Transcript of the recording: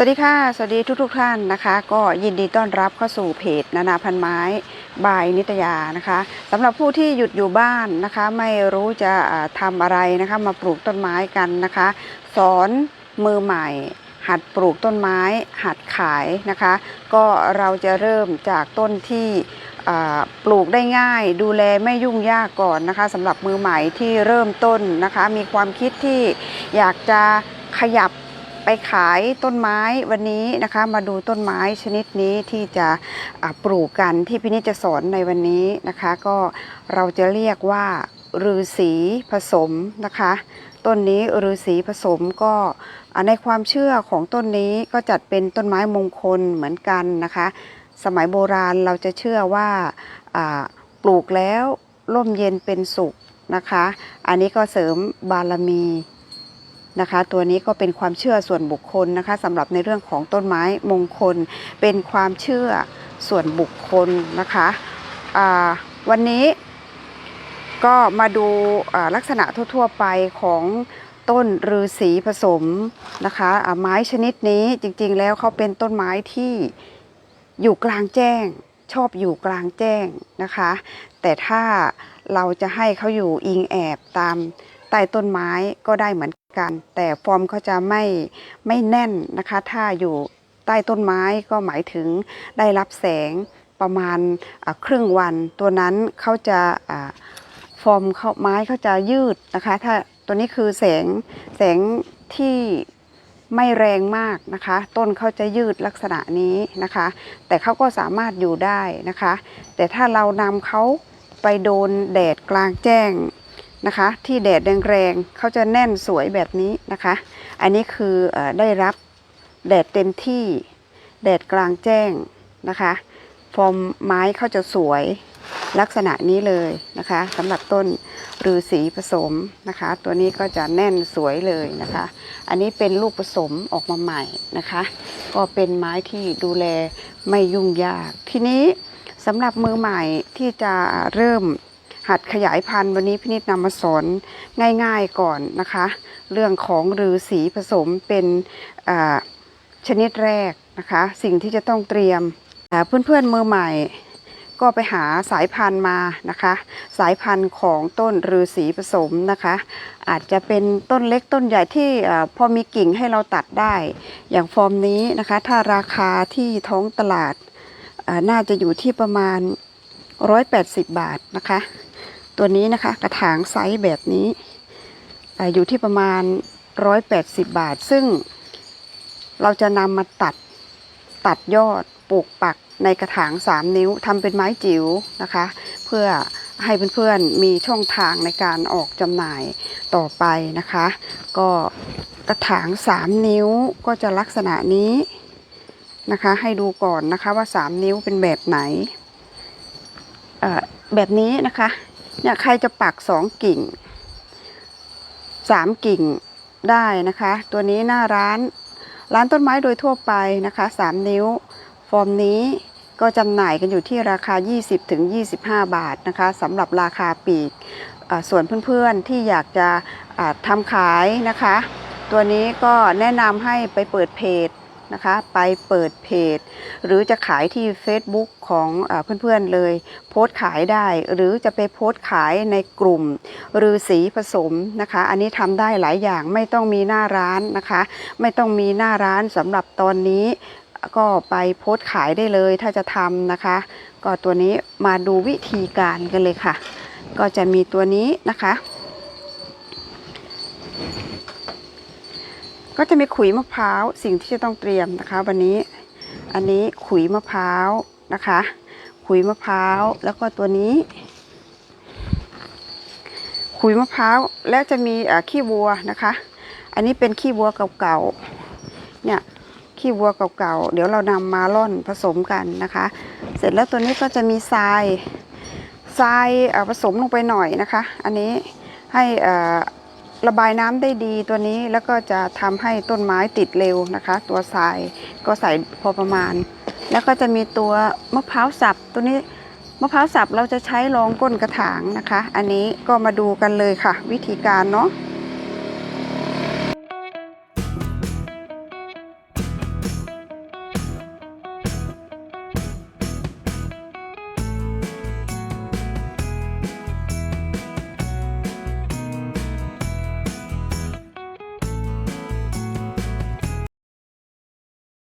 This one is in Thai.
สวัสดีค่ะ สวัสดีทุกทท่านนะคะ ก็ยินดีต้อนรับเข้าสู่เพจนานาพันไม้บายนิตยานะคะสำหรับผู้ที่หยุดอยู่บ้านนะคะ ไม่รู้จะทำอะไรนะคะ มาปลูกต้นไม้กันนะคะ สอนมือใหม่ หัดปลูกต้นไม้ หัดขายนะคะ ก็เราจะเริ่มจากต้นที่ปลูกได้ง่าย ดูแลไม่ยุ่งยากก่อนนะคะสำหรับมือใหม่ที่เริ่มต้นนะคะ มีความคิดที่อยากจะขยับ ไปขายต้นไม้วันนี้นะคะ มาดูต้นไม้ชนิดนี้ที่จะปลูกกันที่พี่นิจจะสอนในวันนี้นะคะ ก็เราจะเรียกว่าฤาษีผสมนะคะ ต้นนี้ฤาษีผสมก็ในความเชื่อของต้นนี้ก็จัดเป็นต้นไม้มงคลเหมือนกันนะคะ สมัยโบราณเราจะเชื่อว่าอ่าปลูกแล้วร่มเย็นเป็นสุขนะคะ อันนี้ก็เสริมบารมี นะคะ ตัวนี้ก็เป็นความเชื่อส่วนบุคคลนะคะสำหรับในเรื่องของต้นไม้มงคล เป็นความเชื่อส่วนบุคคลนะคะวันนี้ก็มาดูลักษณะทั่ว ๆ ไปของต้นฤาษีผสมนะคะไม้ชนิดนี้จริงๆแล้วเขาเป็นต้นไม้ที่อยู่กลางแจ้ง ชอบอยู่กลางแจ้งนะคะ แต่ถ้าเราจะให้เขาอยู่อิงแอบตาม ใต้ต้นไม้ก็ได้เหมือนกัน แต่ฟอร์มเขาจะไม่ไม่แน่นนะคะ ถ้าอยู่ใต้ต้นไม้ก็หมายถึงได้รับแสงประมาณครึ่งวัน ตัวนั้นเขาจะอ่าฟอร์มเขาไม้เขาจะยืดนะคะ ถ้าตัวนี้คือแสงแสงที่ไม่แรงมากนะคะ ต้นเขาจะยืดลักษณะนี้นะคะ แต่เขาก็สามารถอยู่ได้นะคะ แต่ถ้าเรานำเขาไปโดนแดดกลางแจ้ง นะคะ ที่แดดแรงๆเขาจะแน่นสวยแบบนี้นะคะ อันนี้คือออได้รับแดดเต็มที่ แดดกลางแจ้งนะคะฟอร์มไม้เขาจะสวยลักษณะนี้เลยนะคะสำหรับต้นฤาษีผสมนะคะ ตัวนี้ก็จะแน่นสวยเลยนะคะ อันนี้เป็นลูกผสมออกมาใหม่นะคะ ก็เป็นไม้ที่ดูแลไม่ยุ่งยาก ทีนี้สำหรับมือใหม่ที่จะเริ่ม หัดขยายพันธุ์วันนี้พี่นิดนำมาสอนง่ายๆก่อนนะคะ เรื่องของฤาษีผสมเป็นชนิดแรกนะคะ สิ่งที่จะต้องเตรียมเพื่อนๆมือใหม่ก็ไปหาสายพันธุ์มานะคะ สายพันธุ์ของต้นฤาษีผสมนะคะ อาจจะเป็นต้นเล็กต้นใหญ่ที่พอมีกิ่งให้เราตัดได้ อย่างฟอร์มนี้นะคะ ถ้าราคาที่ท้องตลาดน่าจะอยู่ที่ประมาณ 180 บาทนะคะ ตัวนี้นะคะ กระถางไซส์แบบนี้อยู่ที่ประมาณ 180 บาท ซึ่งเราจะนำมาตัดตัดยอดปลูกปักในกระถาง 3 นิ้วทำเป็นไม้จิ๋วนะคะ เพื่อให้เพื่อนๆมีช่องทางในการออกจำหน่ายต่อไปนะคะ ก็กระถาง 3 นิ้วก็จะลักษณะนี้นะคะ ให้ดูก่อนนะคะว่า 3 นิ้วเป็นแบบไหนแบบนี้นะคะ เนี่ยใครจะปักสองกิ่งสามกิ่งได้นะคะ ตัวนี้หน้าร้านร้านต้นไม้โดยทั่วไปนะคะสามนิ้ว ฟอร์มนี้ก็จำหน่ายกันอยู่ที่ราคา 20ถึง25 บาทนะคะสำหรับราคาปีกส่วนเพื่อนๆที่อยากจะทำขายนะคะ ตัวนี้ก็แนะนำให้ไปเปิดเพจ นะคะ ไปเปิดเพจ หรือจะขายที่ Facebook ของอเพื่อนๆเลย โพสต์ขายได้ หรือจะไปโพสต์ขายในกลุ่มฤาษีผสมนะคะ อันนี้ทำได้หลายอย่างไม่ต้องมีหน้าร้านนะคะ ไม่ต้องมีหน้าร้านสำหรับตอนนี้ก็ไปโพสต์ขายได้เลยถ้าจะทำนะคะ ก็ตัวนี้มาดูวิธีการกันเลยค่ะ ก็จะมีตัวนี้นะคะ ก็จะมีขุยมะพร้าวสิ่งที่จะต้องเตรียมนะคะ วันนี้อันนี้ขุยมะพร้าวนะคะ ขุยมะพร้าวแล้วก็ตัวนี้ ขุยมะพร้าวแล้วจะมีขี้วัวนะคะ อันนี้เป็นขี้วัวเก่าๆเนี่ยขี้วัวเก่าๆเดี๋ยวเรานำมาร่อนผสมกันนะคะ เสร็จแล้วตัวนี้ก็จะมีทรายทรายผสมลงไปหน่อยนะคะ อันนี้ให้อ่า ระบายน้ำได้ดีตัวนี้แล้วก็จะทำให้ต้นไม้ติดเร็วนะคะ ตัวทรายก็ใส่พอประมาณ แล้วก็จะมีตัวมะพร้าวสับตัวนี้มะพร้าวสับเราจะใช้รองก้นกระถางนะคะ อันนี้ก็มาดูกันเลยค่ะ วิธีการเนาะ